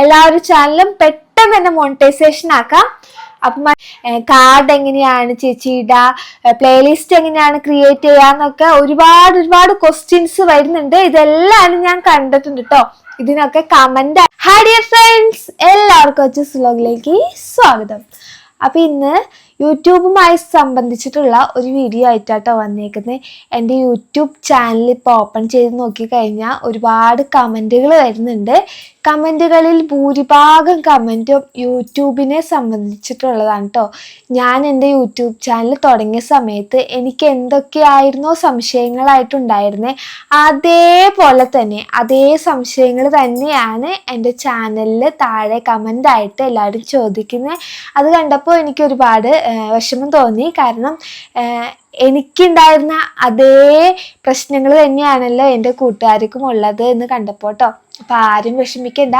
എല്ലാവരും ചാനലും പെട്ടെന്ന് തന്നെ മോണിറ്റൈസേഷൻ ആക്കാം. അപ്പം കാർഡ് എങ്ങനെയാണ് ചേച്ചി ഇടുക പ്ലേലിസ്റ്റ് എങ്ങനെയാണ് ക്രിയേറ്റ് ചെയ്യാന്നൊക്കെ ഒരുപാട് ഒരുപാട് ക്വസ്റ്റ്യൻസ് വരുന്നുണ്ട്. ഇതെല്ലാം ഞാൻ കണ്ടിട്ടുണ്ട് കേട്ടോ ഇതിനൊക്കെ കമന്റ് ഹായ് ഡിയർ ഫ്രണ്ട്സ് എല്ലാവർക്കും വെച്ച് സ്ലോഗിലേക്ക് സ്വാഗതം. അപ്പം ഇന്ന് യൂട്യൂബുമായി സംബന്ധിച്ചിട്ടുള്ള ഒരു വീഡിയോ ആയിട്ടാട്ടോ വന്നേക്കുന്നത് എന്റെ യൂട്യൂബ് ചാനൽ ഇപ്പോൾ ഓപ്പൺ ചെയ്ത് നോക്കിക്കഴിഞ്ഞാൽ ഒരുപാട് കമന്റുകൾ വരുന്നുണ്ട്. കമന്റുകളിൽ ഭൂരിഭാഗം കമന്റും യൂട്യൂബിനെ സംബന്ധിച്ചിട്ടുള്ളതാണ് കേട്ടോ ഞാൻ എന്റെ യൂട്യൂബ് ചാനൽ തുടങ്ങിയ സമയത്ത് എനിക്ക് എന്തൊക്കെയായിരുന്നോ സംശയങ്ങളായിട്ടുണ്ടായിരുന്നേ. അതേപോലെ തന്നെ അതേ സംശയങ്ങൾ തന്നെയാണ് എന്റെ ചാനലിൽ താഴെ കമന്റായിട്ട് എല്ലാവരും ചോദിക്കുന്നത് അത് കണ്ടപ്പോൾ എനിക്ക് ഒരുപാട് വിഷമം തോന്നി. കാരണം എനിക്കുണ്ടായിരുന്ന അതേ പ്രശ്നങ്ങൾ തന്നെയാണല്ലോ എന്റെ കൂട്ടുകാർക്കും ഉള്ളത് എന്ന് കണ്ടപ്പോൾ കേട്ടോ അപ്പൊ ആരും വിഷമിക്കണ്ട.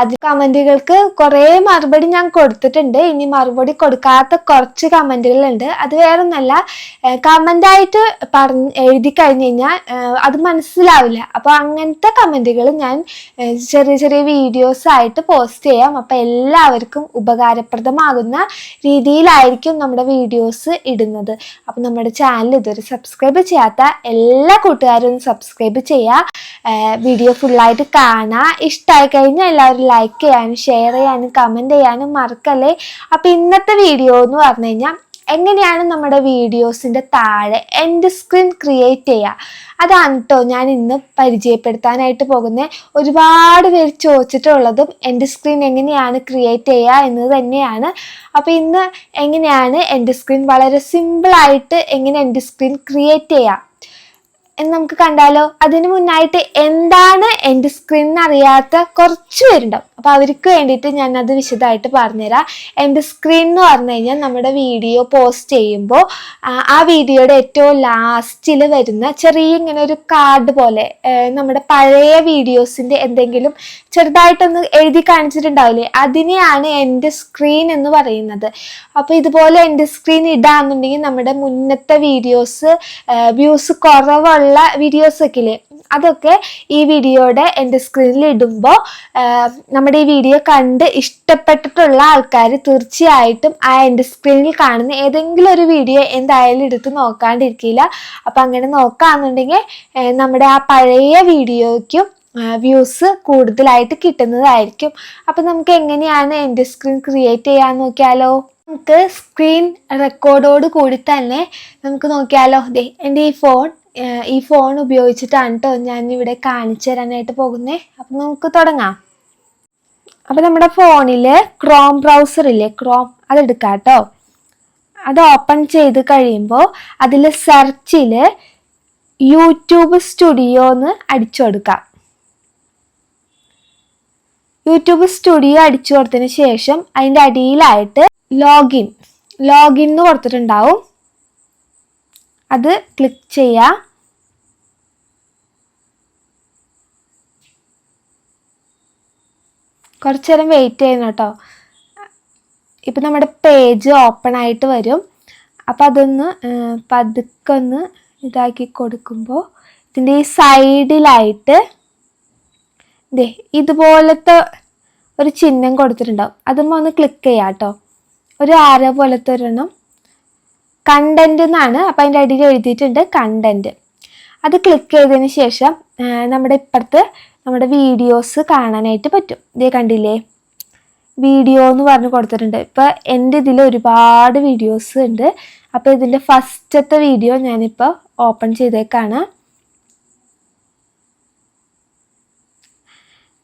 അത് കമന്റുകൾക്ക് കുറേ മറുപടി ഞാൻ കൊടുത്തിട്ടുണ്ട്. ഇനി മറുപടി കൊടുക്കാത്ത കുറച്ച് കമന്റുകളുണ്ട്. അത് വേറൊന്നല്ല കമന്റ് ആയിട്ട് പറഞ്ഞ് എഴുതി കഴിഞ്ഞു കഴിഞ്ഞാൽ അത് മനസ്സിലാവില്ല. അപ്പൊ അങ്ങനത്തെ കമന്റുകൾ ഞാൻ ചെറിയ ചെറിയ വീഡിയോസ് ആയിട്ട് പോസ്റ്റ് ചെയ്യാം. അപ്പൊ എല്ലാവർക്കും ഉപകാരപ്രദമാകുന്ന രീതിയിലായിരിക്കും നമ്മുടെ വീഡിയോസ് ഇടുന്നത്. അപ്പൊ നമ്മുടെ ചാനൽ ഇതുവരെ സബ്സ്ക്രൈബ് ചെയ്യാത്ത എല്ലാ കൂട്ടുകാരും സബ്സ്ക്രൈബ് ചെയ്യുക വീഡിയോ ഫുള്ളായിട്ട് കാണുക. ഇഷ്ടമായി കഴിഞ്ഞാൽ എല്ലാവരും ലൈക്ക് ചെയ്യാനും ഷെയർ ചെയ്യാനും കമന്റ് ചെയ്യാനും മറക്കല്ലേ? അപ്പോൾ ഇന്നത്തെ വീഡിയോ എന്ന് പറഞ്ഞു കഴിഞ്ഞാൽ എങ്ങനെയാണ് നമ്മുടെ വീഡിയോസിന്റെ താഴെ എൻഡ് സ്ക്രീൻ ക്രിയേറ്റ് ചെയ്യുക? അതാണ് കേട്ടോ ഞാൻ ഇന്ന് പരിചയപ്പെടുത്താനായിട്ട് പോകുന്നത് ഒരുപാട് പേര് ചോദിച്ചിട്ടുള്ളതും എന്റെ സ്ക്രീൻ എങ്ങനെയാണ് ക്രിയേറ്റ് ചെയ്യുക എന്നത് തന്നെയാണ്. അപ്പോൾ ഇന്ന് എങ്ങനെയാണ് എന്റെ സ്ക്രീൻ വളരെ സിമ്പിളായിട്ട് എങ്ങനെ എന്റെ സ്ക്രീൻ ക്രിയേറ്റ് ചെയ്യാം? എന്ന് നമുക്ക് കണ്ടാലോ. അതിനു മുന്നായിട്ട് എന്താണ് എന്റെ സ്ക്രീൻ അറിയാത്ത കുറച്ച് പേരുണ്ടാവും. അപ്പോൾ അവർക്ക് വേണ്ടിയിട്ട് ഞാൻ അത് വിശദമായിട്ട് പറഞ്ഞുതരാം. എന്റെ സ്ക്രീൻ എന്ന് പറഞ്ഞു കഴിഞ്ഞാൽ നമ്മുടെ വീഡിയോ പോസ്റ്റ് ചെയ്യുമ്പോൾ ആ വീഡിയോയുടെ ഏറ്റവും ലാസ്റ്റിൽ വരുന്ന ചെറിയ ഇങ്ങനെ ഒരു കാർഡ് പോലെ നമ്മുടെ പഴയ വീഡിയോസിന്റെ എന്തെങ്കിലും ചെറുതായിട്ടൊന്ന് എഴുതി കാണിച്ചിട്ടുണ്ടാവില്ലേ? അതിനെയാണ് എന്റെ സ്ക്രീൻ എന്ന് പറയുന്നത്. അപ്പോൾ ഇതുപോലെ എന്റെ സ്ക്രീൻ ഇടാന്നുണ്ടെങ്കിൽ നമ്മുടെ മുന്നത്തെ വീഡിയോസ് വ്യൂസ് കുറവുള്ള വീഡിയോസ് ഒക്കെ ഇല്ലേ അതൊക്കെ ഈ വീഡിയോയുടെ എന്റെ സ്ക്രീനിൽ ഇടുമ്പോൾ നമ്മുടെ ഈ വീഡിയോ കണ്ട് ഇഷ്ടപ്പെട്ടിട്ടുള്ള ആൾക്കാർ തീർച്ചയായിട്ടും ആ എന്റെ സ്ക്രീനിൽ കാണുന്ന ഏതെങ്കിലും ഒരു വീഡിയോ എന്തായാലും എടുത്ത് നോക്കാണ്ടിരിക്കില്ല. അപ്പം അങ്ങനെ നോക്കാന്നുണ്ടെങ്കിൽ നമ്മുടെ ആ പഴയ വീഡിയോയ്ക്കും വ്യൂസ് കൂടുതലായിട്ട് കിട്ടുന്നതായിരിക്കും. അപ്പം നമുക്ക് എങ്ങനെയാണ് എന്റെ സ്ക്രീൻ ക്രിയേറ്റ് ചെയ്യാൻ നോക്കിയാലോ? നമുക്ക് സ്ക്രീൻ റെക്കോർഡോട് കൂടി തന്നെ നമുക്ക് നോക്കിയാലോ? ദേ എന്റെ ഈ ഫോൺ ഈ ഫോൺ ഉപയോഗിച്ചിട്ടാണ് കേട്ടോ ഞാൻ ഇവിടെ കാണിച്ചു തരാനായിട്ട് പോകുന്നത് അപ്പം നമുക്ക് തുടങ്ങാം. അപ്പം നമ്മുടെ ഫോണിൽ ക്രോം ബ്രൗസർ ഇല്ലേ? ക്രോം അതെടുക്കാം കേട്ടോ. അത് ഓപ്പൺ ചെയ്ത് കഴിയുമ്പോൾ അതിൽ സെർച്ചിൽ യൂട്യൂബ് സ്റ്റുഡിയോ എന്ന് അടിച്ചു കൊടുക്കാം. യൂട്യൂബ് സ്റ്റുഡിയോ അടിച്ചു കൊടുത്തതിന് ശേഷം അതിന്റെ അടിയിലായിട്ട് ലോഗിൻ ലോഗിൻ എന്ന് കൊടുത്തിട്ടുണ്ടാവും. അത് ക്ലിക്ക് ചെയ്യുക കുറച്ച് നേരം വെയിറ്റ് ചെയ്യണം കേട്ടോ. ഇപ്പം നമ്മുടെ പേജ് ഓപ്പൺ ആയിട്ട് വരും. അപ്പം അതൊന്ന് പതുക്കെ ഒന്ന് ഇതാക്കി കൊടുക്കുമ്പോൾ ഇതിന്റെ ഈ സൈഡിലായിട്ട് ദേ ഇതുപോലത്തെ ഒരു ചിഹ്നം കൊടുത്തിട്ടുണ്ടാവും. അതുമ്പോൾ ഒന്ന് ക്ലിക്ക് ചെയ്യാം കേട്ടോ. ഒരു ആരോ പോലത്തെ ഒരെണ്ണം കണ്ടന്റ് എന്നാണ്. അപ്പോൾ അതിന്റെ അടിയിൽ എഴുതിയിട്ടുണ്ട് കണ്ടന്റ് അത് ക്ലിക്ക് ചെയ്തതിന് ശേഷം നമ്മുടെ ഇപ്പുറത്ത് നമ്മുടെ വീഡിയോസ് കാണാനായിട്ട് പറ്റും. ഇതേ കണ്ടില്ലേ? വീഡിയോ എന്ന് പറഞ്ഞ് കൊടുത്തിട്ടുണ്ട്. ഇപ്പം എന്റെ ഇതിൽ ഒരുപാട് വീഡിയോസ് ഉണ്ട്. അപ്പോൾ ഇതിന്റെ ഫസ്റ്റത്തെ വീഡിയോ ഞാനിപ്പോൾ ഓപ്പൺ ചെയ്തേക്കാണ്.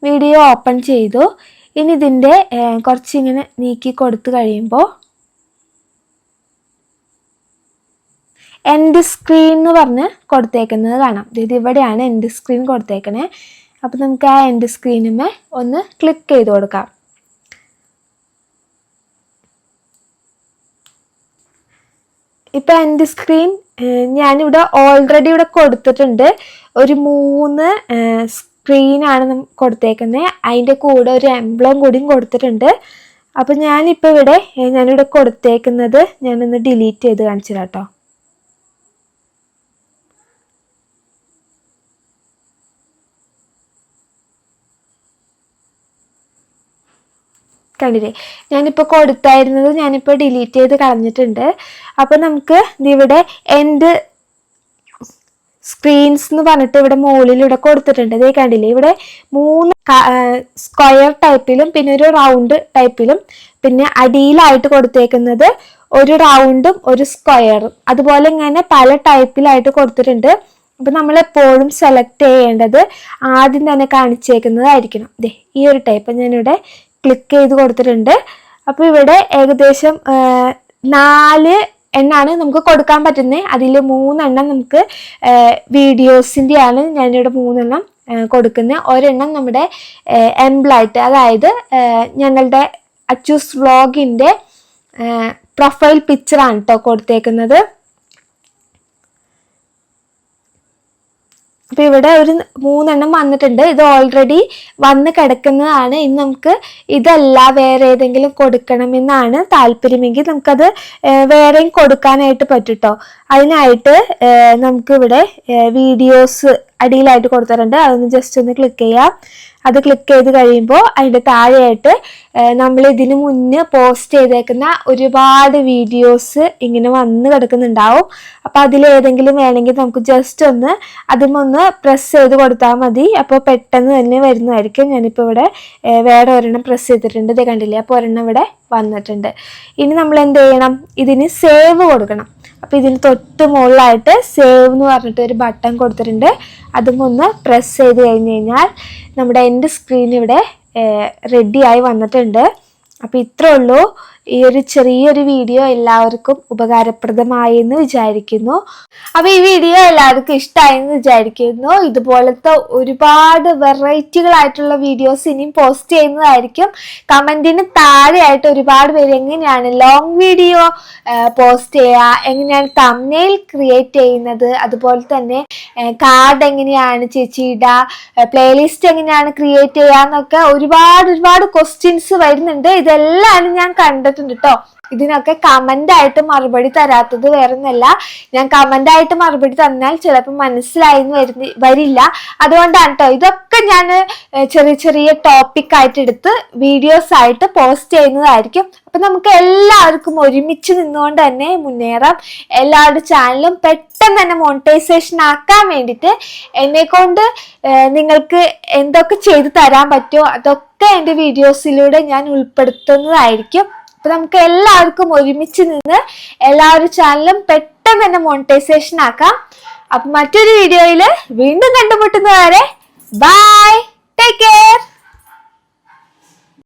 വീഡിയോ ഓപ്പൺ ചെയ്തു. ഇനി ഇതിന്റെ കുറച്ചിങ്ങനെ നീക്കി കൊടുത്തു കഴിയുമ്പോൾ എൻഡ് സ്ക്രീൻ എന്ന് പറഞ്ഞ് കൊടുത്തേക്കുന്നത് കാണാം. ഇത് ഇവിടെയാണ് എൻഡ് സ്ക്രീൻ കൊടുത്തേക്കണേ. അപ്പം നമുക്ക് ആ എൻഡ് സ്ക്രീനുമേ ഒന്ന് ക്ലിക്ക് ചെയ്ത് കൊടുക്കാം. ഇപ്പം എൻഡ് സ്ക്രീൻ ഞാനിവിടെ ഓൾറെഡി ഇവിടെ കൊടുത്തിട്ടുണ്ട്. ഒരു മൂന്ന് സ്ക്രീനാണ് കൊടുത്തേക്കുന്നത് അതിന്റെ കൂടെ ഒരു എംബ്ലം കൂടിയും കൊടുത്തിട്ടുണ്ട്. അപ്പം ഞാനിപ്പോൾ ഇവിടെ ഞാനിവിടെ കൊടുത്തേക്കുന്നത് ഞാനൊന്ന് ഡിലീറ്റ് ചെയ്ത് കാണിച്ചു കേട്ടോ കണ്ടില്ലേ? ഞാനിപ്പോൾ കൊടുത്തായിരുന്നത് ഞാനിപ്പോൾ ഡിലീറ്റ് ചെയ്ത് കളഞ്ഞിട്ടുണ്ട്. അപ്പോൾ നമുക്ക് ഇവിടെ എൻഡ് സ്ക്രീൻസ് എന്ന് പറഞ്ഞിട്ട് ഇവിടെ മുകളിൽ ഇവിടെ കൊടുത്തിട്ടുണ്ട്. ഇതേ കണ്ടില്ലേ? ഇവിടെ മൂന്ന് സ്ക്വയർ ടൈപ്പിലും പിന്നെ ഒരു റൗണ്ട് ടൈപ്പിലും പിന്നെ അടിയിലായിട്ട് കൊടുത്തേക്കുന്നത് ഒരു റൗണ്ടും ഒരു സ്ക്വയറും അതുപോലെ ഇങ്ങനെ പല ടൈപ്പിലായിട്ട് കൊടുത്തിട്ടുണ്ട്. അപ്പം നമ്മൾ എപ്പോഴും സെലക്ട് ചെയ്യേണ്ടത് ആദ്യം തന്നെ കാണിച്ചേക്കുന്നതായിരിക്കണം. ദേ ഈ ഒരു ടൈപ്പ് ഞാനിവിടെ ക്ലിക്ക് ചെയ്ത് കൊടുത്തിട്ടുണ്ട്. അപ്പോൾ ഇവിടെ ഏകദേശം നാല് എണ്ണാണ് നമുക്ക് കൊടുക്കാൻ പറ്റുന്നത് അതിൽ മൂന്നെണ്ണം നമുക്ക് വീഡിയോസിന്റെ ആണ് ഞാനിവിടെ മൂന്നെണ്ണം കൊടുക്കുന്നത്. ഒരെണ്ണം നമ്മുടെ എംപ്ലോയിട്ട് അതായത് ഞങ്ങളുടെ അച്ചൂസ് വ്ളോഗിന്റെ പ്രൊഫൈൽ പിക്ചറാണ് കേട്ടോ കൊടുത്തേക്കുന്നത്. അപ്പൊ ഇവിടെ ഒരു മൂന്നെണ്ണം വന്നിട്ടുണ്ട്. ഇത് ഓൾറെഡി വന്ന് കിടക്കുന്നതാണ്. ഇനി നമുക്ക് ഇതല്ല വേറെ ഏതെങ്കിലും കൊടുക്കണമെന്നാണ് താല്പര്യമെങ്കിൽ നമുക്കത് വേറെയും കൊടുക്കാനായിട്ട് പറ്റൂട്ടോ. അതിനായിട്ട് നമുക്കിവിടെ വീഡിയോസ് അടിയിലായിട്ട് കൊടുത്തിട്ടുണ്ട്. അതൊന്ന് ജസ്റ്റ് ഒന്ന് ക്ലിക്ക് ചെയ്യാം. അത് ക്ലിക്ക് ചെയ്ത് കഴിയുമ്പോൾ അതിന്റെ താഴെയായിട്ട് നമ്മൾ ഇതിന് മുന്നേ പോസ്റ്റ് ചെയ്തേക്കുന്ന ഒരുപാട് വീഡിയോസ് ഇങ്ങനെ വന്ന് കിടക്കുന്നുണ്ടാവും. അപ്പോൾ അതിലേതെങ്കിലും വേണമെങ്കിൽ നമുക്ക് ജസ്റ്റ് ഒന്ന് അതിമൊന്ന് പ്രസ് ചെയ്ത് കൊടുത്താൽ മതി. അപ്പോൾ പെട്ടെന്ന് തന്നെ വരുന്നതായിരിക്കും. ഞാനിപ്പോൾ ഇവിടെ വേറെ ഒരെണ്ണം പ്രസ് ചെയ്തിട്ടുണ്ട്. ഇത് കണ്ടില്ലേ? അപ്പോൾ ഒരെണ്ണം ഇവിടെ വന്നിട്ടുണ്ട്. ഇനി നമ്മൾ എന്ത് ചെയ്യണം? ഇതിന് സേവ് കൊടുക്കണം. അപ്പോൾ ഇതിന് തൊട്ട് മുകളിലായിട്ട് സേവ് എന്ന് പറഞ്ഞിട്ട് ഒരു ബട്ടൺ കൊടുത്തിട്ടുണ്ട്. അതും ഒന്ന് പ്രസ് ചെയ്ത് കഴിഞ്ഞ് കഴിഞ്ഞാൽ നമ്മുടെ എന്റെ സ്ക്രീൻ ഇവിടെ റെഡിയായി വന്നിട്ടുണ്ട്. അപ്പോൾ ഇത്രേ ഉള്ളൂ. ഈ ഒരു ചെറിയൊരു വീഡിയോ എല്ലാവർക്കും ഉപകാരപ്രദമായി എന്ന് വിചാരിക്കുന്നു. അപ്പോൾ ഈ വീഡിയോ എല്ലാവർക്കും ഇഷ്ടമായെന്ന് വിചാരിക്കുന്നു. ഇതുപോലത്തെ ഒരുപാട് വെറൈറ്റികളായിട്ടുള്ള വീഡിയോസ് ഇനിയും പോസ്റ്റ് ചെയ്യുന്നതായിരിക്കും. കമന്റിന് താഴെയായിട്ട് ഒരുപാട് പേര് എങ്ങനെയാണ് ലോങ് വീഡിയോ പോസ്റ്റ് ചെയ്യുക എങ്ങനെയാണ് തമ്നെയിൽ ക്രിയേറ്റ് ചെയ്യുന്നത് അതുപോലെ തന്നെ കാർഡ് എങ്ങനെയാണ് ചേച്ചിയുടെ പ്ലേലിസ്റ്റ് എങ്ങനെയാണ് ക്രിയേറ്റ് ചെയ്യുക എന്നൊക്കെ ഒരുപാട് ഒരുപാട് ക്വസ്റ്റ്യൻസ് വരുന്നുണ്ട്. ഇതെല്ലാം ഞാൻ കണ്ടിട്ടുണ്ട് കേട്ടോ ഇതിനൊക്കെ കമന്റ് ആയിട്ട് മറുപടി തരാത്തത് വേറൊന്നല്ല. ഞാൻ കമന്റ് ആയിട്ട് മറുപടി തന്നാൽ ചിലപ്പോൾ മനസ്സിലായി എന്ന് വരില്ല. അതുകൊണ്ടാണ് കേട്ടോ ഇതൊക്കെ ഞാൻ ചെറിയ ചെറിയ ടോപ്പിക് ആയിട്ട് എടുത്ത് വീഡിയോസ് ആയിട്ട് പോസ്റ്റ് ചെയ്യുന്നതായിരിക്കും. അപ്പൊ നമുക്ക് എല്ലാവർക്കും ഒരുമിച്ച് നിന്നുകൊണ്ട് തന്നെ മുന്നേറാം. എല്ലാവരുടെ ചാനലും പെട്ടെന്ന് തന്നെ മോണിറ്റൈസേഷൻ ആക്കാൻ വേണ്ടിയിട്ട് എന്നെ കൊണ്ട് നിങ്ങൾക്ക് എന്തൊക്കെ ചെയ്തു തരാൻ പറ്റുമോ അതൊക്കെ എന്റെ വീഡിയോസിലൂടെ ഞാൻ ഉൾപ്പെടുത്തുന്നതായിരിക്കും. അപ്പൊ നമുക്ക് എല്ലാവർക്കും ഒരുമിച്ച് നിന്ന് എല്ലാവരും ചാനലും പെട്ടെന്ന് തന്നെ മോണിറ്റൈസേഷൻ ആക്കാം. അപ്പൊ മറ്റൊരു വീഡിയോയിൽ വീണ്ടും കണ്ടുമുട്ടുന്നവരെ ബൈ ടേക്ക് കെയർ